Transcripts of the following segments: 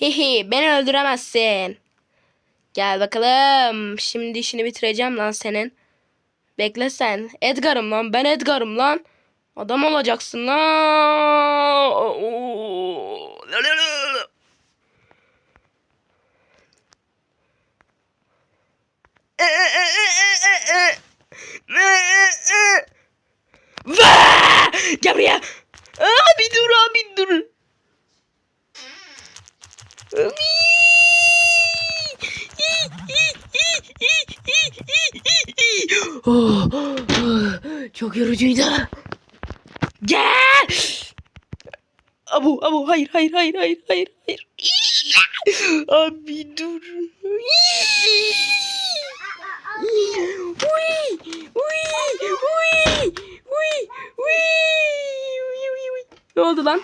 Hihi beni öldüremezsin. Gel bakalım. Şimdi işini bitireceğim lan senin. Bekle sen. Edgar'ım lan. Ben Edgar'ım lan. Adam olacaksın lan. Oo. La la la la. E, e, e, e, e, e. E, e, e. Vaa! Gel buraya. Abi dur abi dur. Oh, oh, çok yorucuydu. Gel. Abu abu hayır hayır hayır hayır hayır hayır. Abi dur. Ne oldu lan?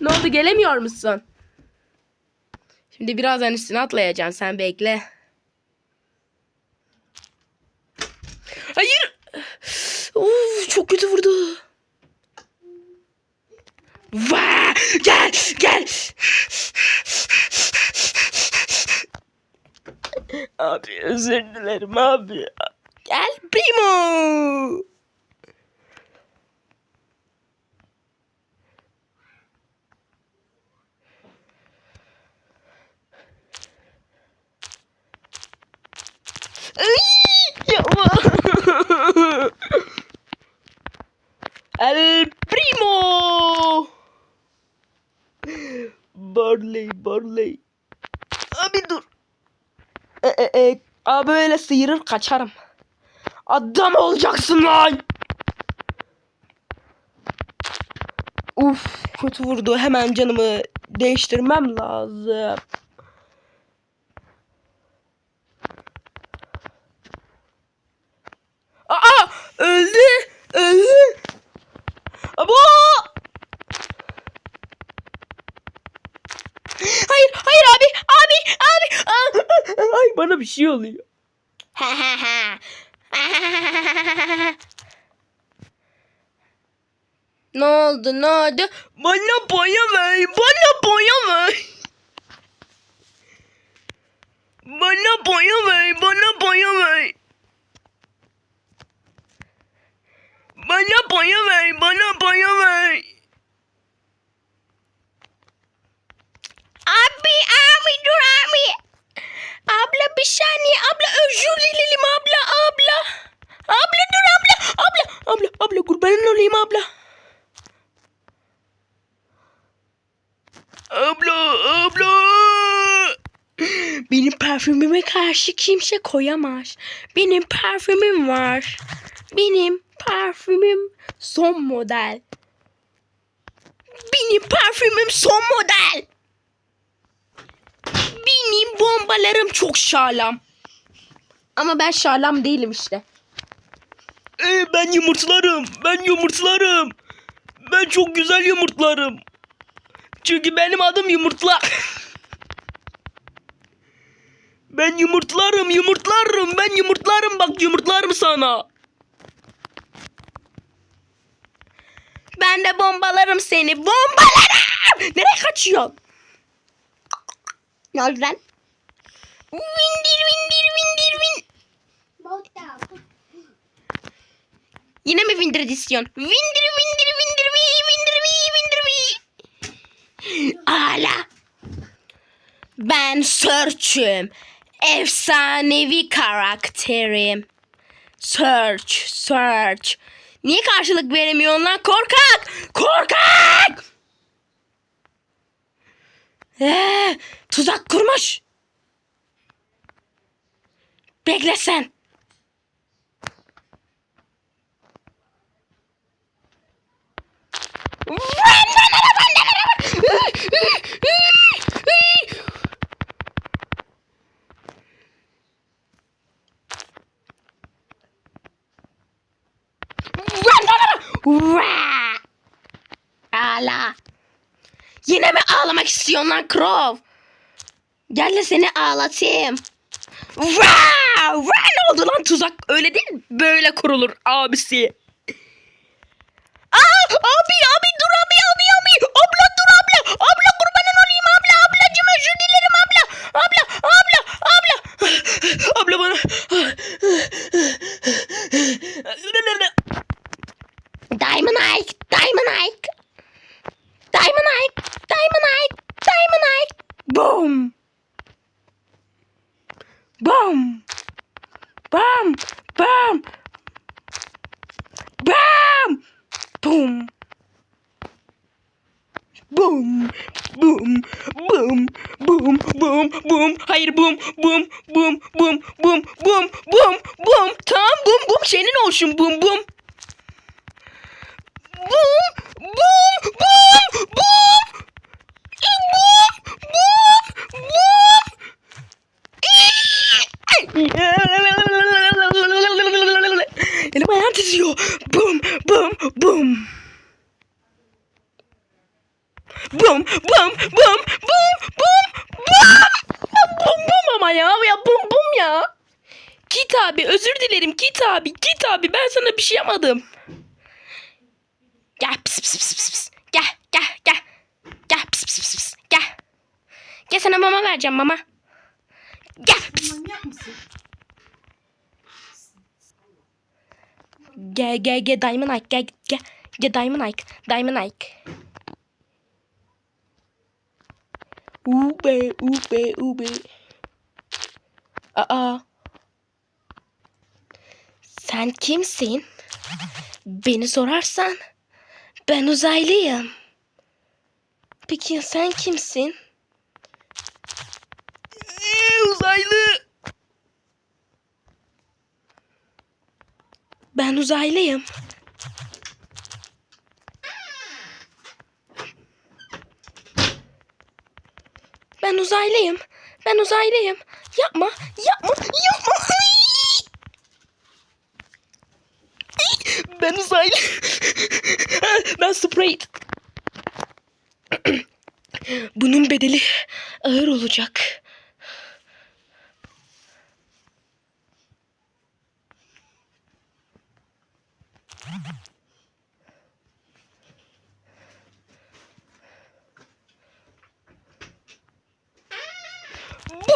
Ne oldu gelemiyor musun? Şimdi birazdan üstüne atlayacaksın sen bekle. Hayır. Uf, çok kötü vurdu. Vaa! Gel gel. Abi özür dilerim abi. Gel primo. Ay, yapma. El primo. Barley, Barley. Abi dur. E, e, e, abi böyle sıyırır kaçarım. Adam olacaksın lan. Uf kötü vurdu. Hemen canımı değiştirmem lazım. Aa öldü. Öldü. Abo! Hayır, hayır abi, abi, abi. Ay bana bir şey oluyor. ne oldu, ne oldu? Bana boya ver, bana boya ver. Bana boya ver, bana boya ver. Bana boya ver, bana boya ver. Abi, abi dur abi. Abla bir saniye, abla özür dilerim abla, abla. Abla dur abla, abla, abla, abla kurbanın olayım abla. Abla, abla. Benim parfümüme karşı kimse koyamaz. Benim parfümüm var. Benim parfümüm son model. Benim parfümüm son model. Benim bombalarım çok şalam. Ama ben şalam değilim işte. Ee, ben yumurtlarım. Ben yumurtlarım. Ben çok güzel yumurtlarım. Çünkü benim adım yumurtla. ben yumurtlarım, yumurtlarım. Ben yumurtlarım bak yumurtlarım sana. Ben de bombalarım seni. Bombalarım. Nereye kaçıyorsun? Ne oldu lan? Vindir vindir vindir vin. Yine mi vindir istiyorsun? Vindir vindir vindir vi vindir vi vindir vi. Ala. Ben Search'üm. Efsanevi karakterim. Search, search. Niye karşılık veremiyorsun lan korkak? Korkak! Ee, tuzak kurmuş. Bekle sen. Ağla. Yine mi ağlamak istiyorsun lan Crow? Gel de seni ağlatayım. Vaa! Vaa! Ne oldu lan tuzak? Öyle değil Böyle kurulur abisi. Aa, abi abi dur abi abi abi. Abla dur abla. Abla kurbanın olayım abla. Ablacım özür dilerim abla. Abla abla abla. abla bana. Diamond Ike, Diamond Ike. Diamond Ike, Diamond Ike, Diamond Ike. Boom. Boom. Bam, bam. Bam. Boom. Boom, boom, boom, boom, boom, boom. Hayır boom, boom, boom, boom, boom, boom, boom, boom. Tamam boom, boom senin olsun boom, boom. Boom. Boom. Boom. Boom. Boom. Boom. Boom. Elim ayağım titriyor. Boom. Boom. Boom. Bum bum bum bum bum bum bum bum ama ya ya bum bum ya. Git abi özür dilerim git abi git abi ben sana bir şey yapmadım. Gel pis pis pis pis pis. Gel gel gel. Gel pis pis pis pis. Gel. Gel sana mama vereceğim mama. Gel pis. Gel gel gel Diamond Ike gel gel. Gel Diamond Ike. Diamond Ike. Ube ube ube. Aa. Sen kimsin? Beni sorarsan ben uzaylıyım. Peki sen kimsin? Ee, uzaylı. Ben uzaylıyım. Ben uzaylıyım. Ben uzaylıyım. Yapma, yapma, yapma. Ben uzaylı. ben sprayt. Bunun bedeli ağır olacak.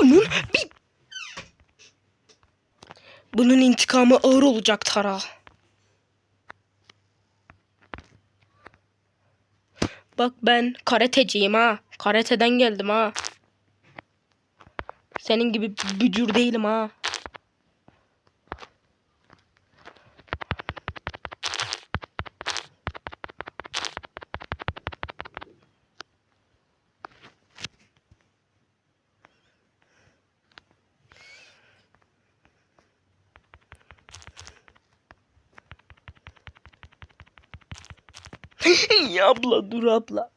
Bunun bir... Bunun intikamı ağır olacak Tara. Bak ben karateciyim ha. Karateden geldim ha. Senin gibi bücür değilim ha. Ya abla dur abla.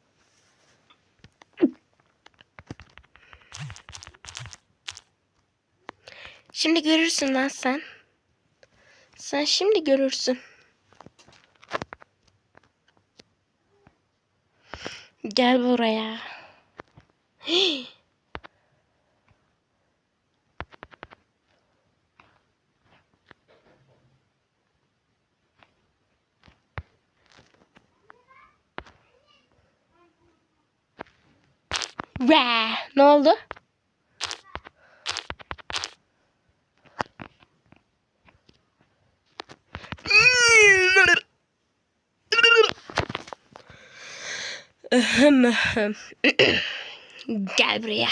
Şimdi görürsün lan sen. Sen şimdi görürsün. Gel buraya. Ve ne oldu? Gel buraya.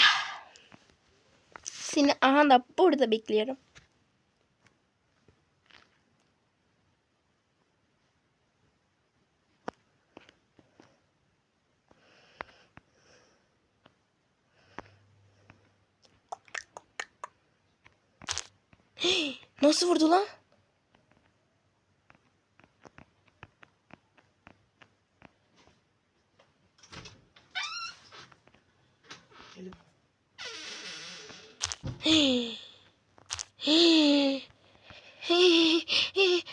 Seni aha da burada bekliyorum. Nasıl vurdu lan? Elif.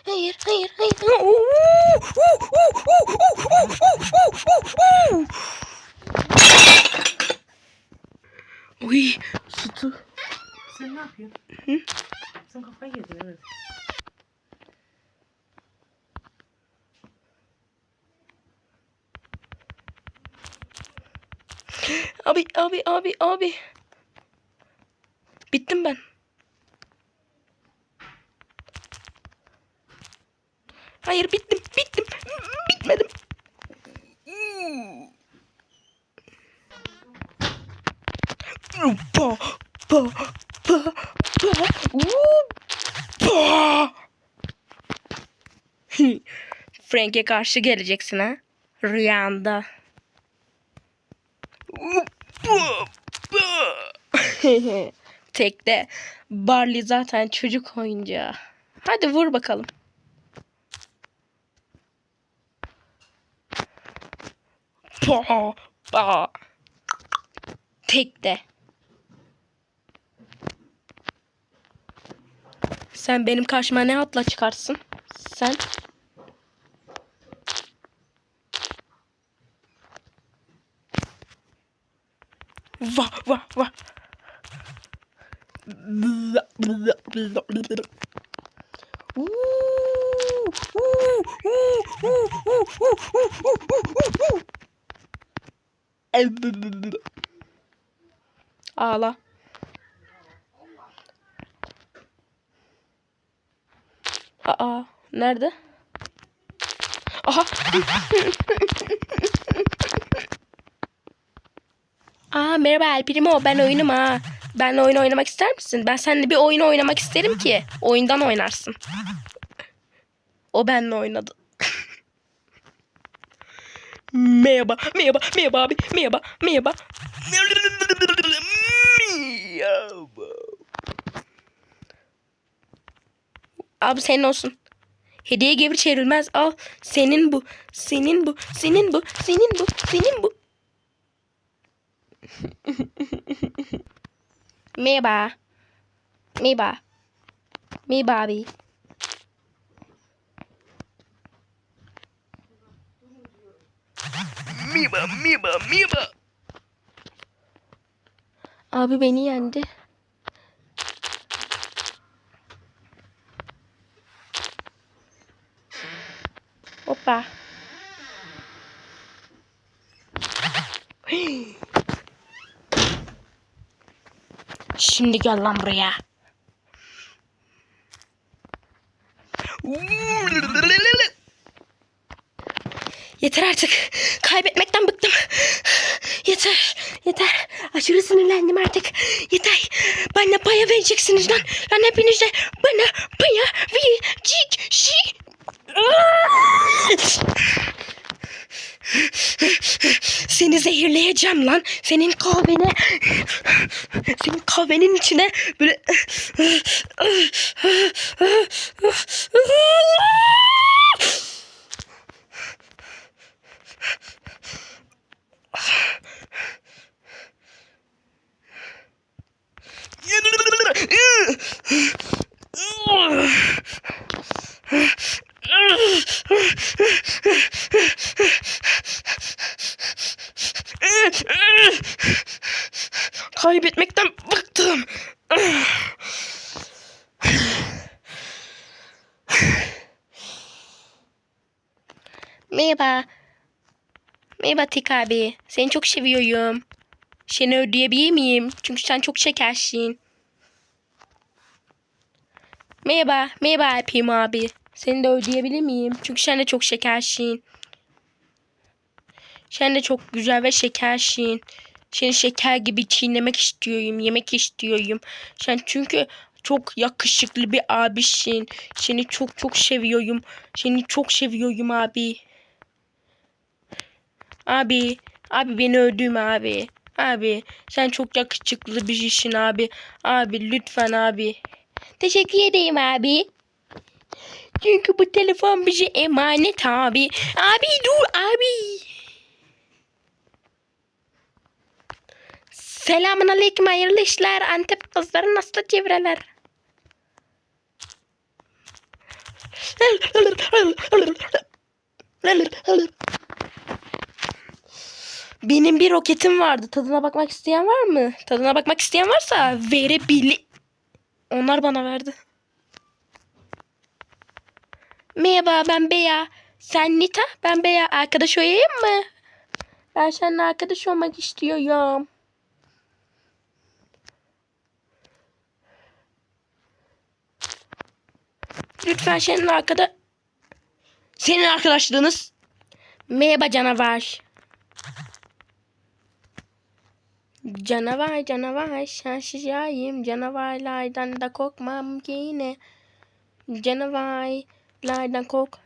Hayır, hayır, hayır. Uy, sütü. Sen ne yapıyorsun? Sen kafayı yedin evet. Abi, abi, abi, abi. Bittim ben. Hayır, bittim, bittim. Bitmedim. Pa, pa, Woo, pa. Frank'e karşı geleceksin ha. Rüyanda. Tekte. Barley zaten çocuk oyuncağı. Hadi vur bakalım. Pa, pa. Tekte. Sen benim karşıma ne atla çıkarsın? Sen Vah vah vah. Ağla. Aa, nerede? Aha. Aa merhaba El Primo ben oyunum ha. Benle oyun oynamak ister misin? Ben seninle bir oyun oynamak isterim ki. Oyundan oynarsın. O benle oynadı. merhaba, merhaba, merhaba abi, merhaba, merhaba. Merhaba. Abi senin olsun. Hediye geri çevrilmez. Al. Senin bu. Senin bu. Senin bu. Senin bu. Senin bu. Merhaba. Merhaba. Merhaba abi. Miba, miba, miba. Abi beni yendi. Hoppa. Şimdi gel lan buraya. Yeter artık. Kaybetmekten bıktım. Yeter. Yeter. Aşırı sinirlendim artık. Yeter. Bana paya vereceksiniz lan. Lan hepiniz de bana paya vereceksiniz. Seni zehirleyeceğim lan. Senin kahvene senin kahvenin içine böyle kaybetmekten bıktım. Merhaba. Merhaba Tik abi. Seni çok seviyorum. Seni ödeyebilir miyim? Çünkü sen çok şekersin. Merhaba. Merhaba Alpim abi. Seni de ödeyebilir miyim? Çünkü sen de çok şekersin. Sen de çok güzel ve şekersin. Seni şeker gibi çiğnemek istiyorum. Yemek istiyorum. Sen çünkü çok yakışıklı bir abisin. Seni çok çok seviyorum. Seni çok seviyorum abi. Abi. Abi beni öldürme abi. Abi sen çok yakışıklı birisin abi. Abi lütfen abi. Teşekkür ederim abi. Çünkü bu telefon bize emanet abi. Abi dur abi. Selamun aleyküm hayırlı işler. Antep kızları nasıl çevreler? Benim bir roketim vardı. Tadına bakmak isteyen var mı? Tadına bakmak isteyen varsa verebilir. Onlar bana verdi. Merhaba ben Beya. Sen Nita ben Beya. Arkadaş olayım mı? Ben seninle arkadaş olmak istiyorum. Lütfen senin arkada... Senin arkadaşlığınız... Merhaba canavar. Canavar canavar şaşacağım canavarlardan da korkmam ki yine canavarlardan kork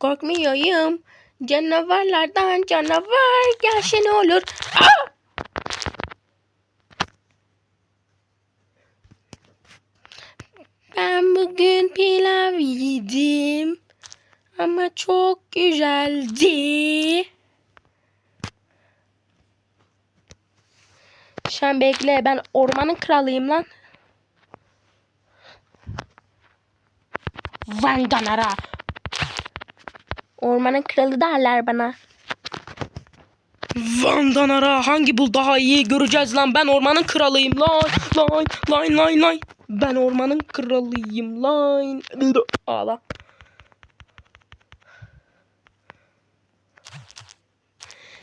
korkmuyorum canavarlardan canavar gelse ne olur Ah! Ben bugün pilav yedim ama çok güzeldi. Sen bekle ben ormanın kralıyım lan. Vandanara. Ormanın kralı derler bana. Vandanara hangi bul daha iyi göreceğiz lan ben ormanın kralıyım lan lan lan lan lan ben ormanın kralıyım lan ağla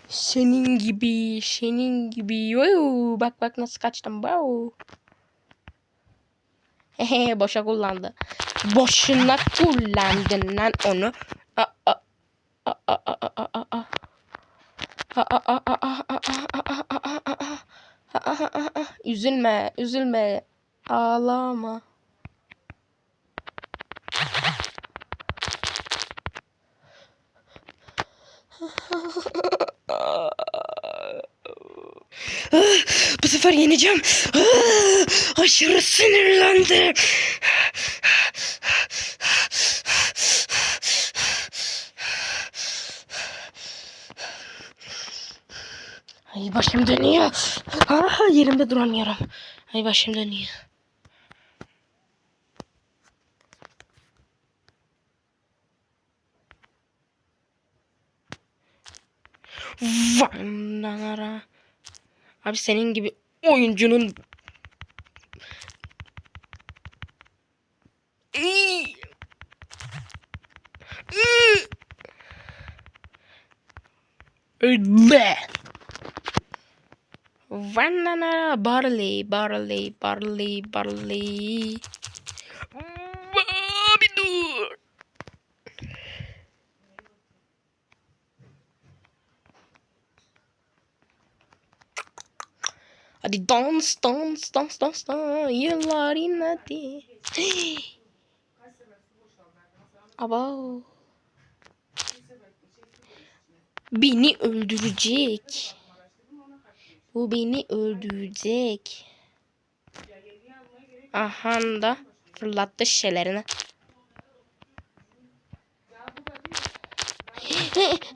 senin gibi senin gibi Yoo, bak bak nasıl kaçtım wow. Hehe boşa kullandı boşuna kullandın lan onu. Üzülme, üzülme. Ağlama. Bu sefer yeneceğim. Aşırı sinirlendim. Ay başım dönüyor. Ah, yerimde duramıyorum. Ay başım dönüyor. Vandanara. Abi senin gibi oyuncunun. Vanana barley barley barley barley. Abi dur. Hadi dans dans dans dans dans yıllar inledi. Aba. Beni öldürecek. Bu beni öldürecek. Aha da fırlattı şişelerini.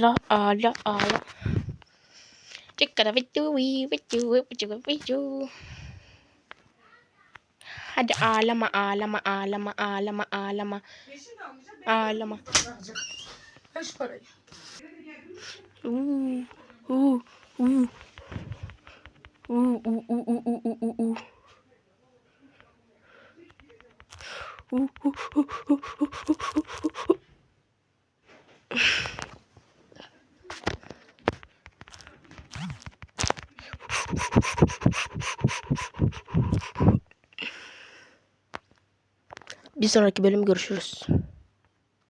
Ağla ağla ağla. Çıkkara vitu vitu vitu vitu. Hadi ağlama ağlama ağlama ağlama ağlama ağlama. Şu parayı. Uuu uuu uuu. Uuu uuu uuu uuu uuu uuu. Uuu uuu uuu uuu uuu uuu. Bir sonraki bölüm görüşürüz.